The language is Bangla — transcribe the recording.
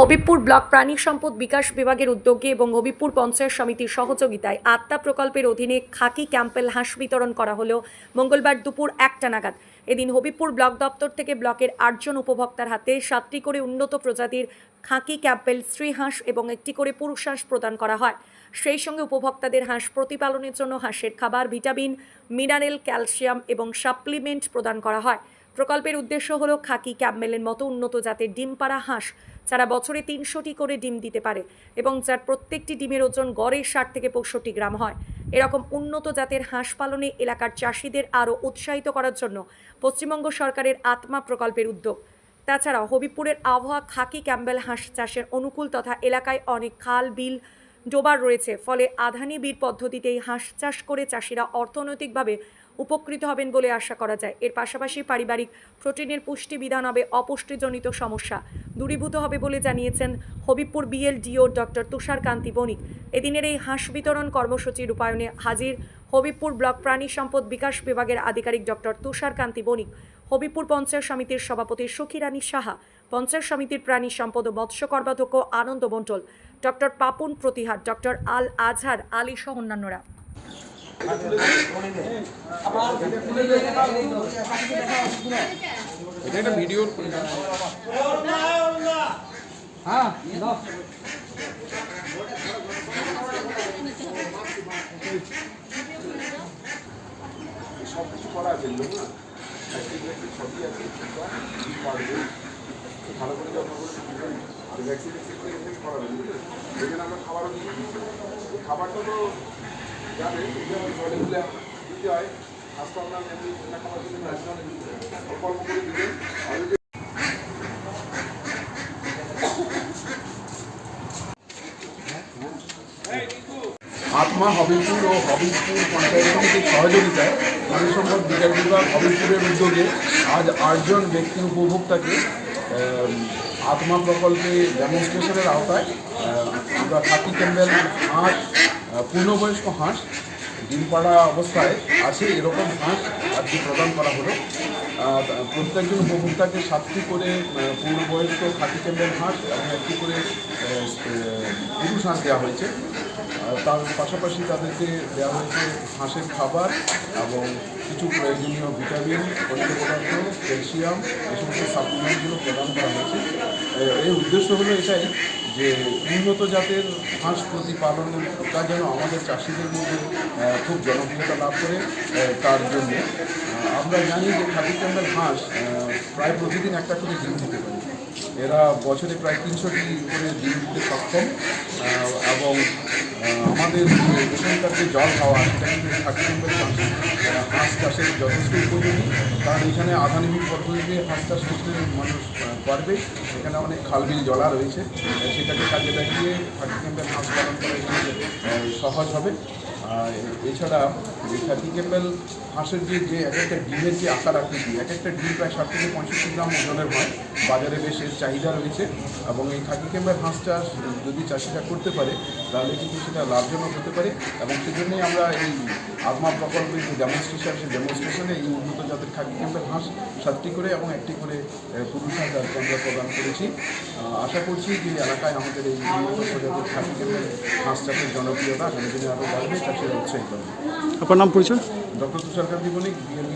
হবিবপুর ব্লক প্রাণী সম্পদ বিকাশ বিভাগের উদ্যোগে এবং হবিবপুর পঞ্চায়েত সমিতির সহযোগিতায় আত্মা প্রকল্পের অধীনে খাকি ক্যাম্পেল হাঁস বিতরণ করা হলো মঙ্গলবার দুপুর একটা নাগাদ। এদিন হবিবপুর ব্লক দপ্তর থেকে ব্লকের আটজন উপভোক্তার হাতে সাতটি করে উন্নত প্রজাতির খাকি ক্যাম্পেল স্ত্রী হাঁস এবং একটি করে পুরুষ হাঁস প্রদান করা হয়। সেই সঙ্গে উপভোক্তাদের হাঁস প্রতিপালনের জন্য হাঁসের খাবার, ভিটামিন, মিনারেল, ক্যালসিয়াম এবং সাপ্লিমেন্ট প্রদান করা হয়। প্রকল্পের উদ্দেশ্য হলো খাকি ক্যাম্পেলের মতো উন্নত জাতের ডিম পাড়া হাঁস। যারা বছরে তিনশোটি করে ডিম দিতে পারে এবং যার প্রত্যেকটি ডিমের ওজন গড়ে ষাট থেকে পঁয়ষট্টি গ্রাম হয়। এরকম উন্নত জাতের হাঁস পালনে এলাকার চাষিদের আরও উৎসাহিত করার জন্য পশ্চিমবঙ্গ সরকারের আত্মা প্রকল্পের উদ্যোগ। তাছাড়াও হবিপুরের আবহাওয়া খাকি ক্যাম্বেল হাঁস চাষের অনুকূল তথা এলাকায় অনেক খাল, বিল ডোবার রয়েছে। ফলে আধানি বীর পদ্ধতিতেই হাঁস চাষ করে চাষিরা অর্থনৈতিকভাবে উপকৃত হবেন বলে আশা করা যায়। এর পাশাপাশি পারিবারিক প্রোটিনের পুষ্টি বিধান হবে অপুষ্টিজনিত সমস্যা। দূরীভূত হবে বলে জানিয়েছেন হবিবপুর বিএলডিও ডক্টর তুষার কান্তি বণিক। এদিনের এই হাঁস বিতরণ কর্মসূচি রূপায়ণে হাজির হবিবপুর ব্লক প্রাণী সম্পদ বিকাশ বিভাগের আধিকারিক ডক্টর তুষার কান্তি বণিক। হবিবপুর পঞ্চায়েত সমিতির সভাপতি সুখিরানী সাহা, পঞ্চায়েত সমিতির প্রাণী সম্পদ ও মৎস্য কর্মাধ্যক্ষ আনন্দ মণ্ডল ডক্টর পাপুন প্রতিহার, ডক্টর আল আজহার, আলী সহ অন্যান্যরা। করা আছে না আছে ভালো করে যত্ন করে আত্মা হবিবপুর ও হবিবপুর পঞ্চায়েত সমিতির সহযোগিতায় প্রাণী সম্পদ বিকাশ বিভাগ হবিবপুরের উদ্যোগে আজ আটজন ব্যক্তি উপভোক্তাকে আত্মা প্রকল্পে ডেমনস্ট্রেশনের আওতায় আমরা খাকি ক্যাম্বেল হাঁস পূর্ণবয়স্ক হাঁস ডিমপাড়া অবস্থায় আছে, এরকম হাঁস আজকে প্রদান করা হলো। প্রত্যেকজন উপভোক্তাকে সাতটি করে পূর্ণবয়স্ক খাকি ক্যাম্বেল হাঁস এবং একটি করে পুরুষ হাঁস দেওয়া হয়েছে। তার পাশাপাশি তাদেরকে দেওয়া হয়েছে হাঁসের খাবার এবং কিছু প্রয়োজনীয় ভিটামিন খনিজ পদার্থ, ক্যালসিয়াম, এই সমস্ত সাপ্লিমেন্টগুলো প্রদান করা হয়েছে। এর উদ্দেশ্য হলো এটাই যে উন্নত জাতের হাঁস প্রতিপালনটা যেন আমাদের চাষিদের মধ্যে খুব জনপ্রিয়তা লাভ করে তার জন্য। আমরা জানি যে খাদি ক্যাম্বেল হাঁস প্রায় প্রতিদিন একটা করে ডিম দিতে পারে। এরা বছরে প্রায় তিনশোটি করে ডিম দিতে সক্ষম। এবং আমাদের এখানকার যে জল খাওয়া সেটা কিন্তু ক্যাম্বেল হাঁস চাষের যথেষ্ট উপযোগী। কারণ এখানে আধুনিক পদ্ধতিতে হাঁস চাষ করতে মানুষ পারবে। এখানে অনেক খালবিল জলা রয়েছে। সেটাকে কাজে লাগিয়ে খাকি ক্যাম্বেল হাঁস পালন করা সহজ হবে। এছাড়া খাকি ক্যাম্বেল হাঁসের যে যে এক একটা ডিমের যে আকার আকৃতি, এক একটা ডিম প্রায় ষাট থেকে পঁয়ষট্টি গ্রাম ওজনের হয়। বাজারে বেশ এর চাহিদা রয়েছে এবং এই খাকি ক্যাম্বেল হাঁস চাষ যদি চাষিরা করতে পারে, তাহলে কিন্তু সেটা লাভজনক হতে পারে এবং সেজন্যই আমরা এই আত্মা প্রকল্পের যে ডেমনস্ট্রেশন সেই ডেমনস্ট্রেশনে এই উন্নত জাতের খাকি ক্যাম্বেল হাঁস সাতটি করে এবং একটি করে পুরুষ হাঁস আমরা প্রদান করেছি। আশা করছি যে এলাকায় আমাদের এই উন্নত প্রজাতির খাকি ক্যাম্বেল হাঁস চাষের জনপ্রিয়তা আগামী দিনে আরও বাড়বে। চাষিরা উৎসাহিত হবে আপনার নাম পরিচয়? ডক্টর তুষারকান্তি বণিক বিএমই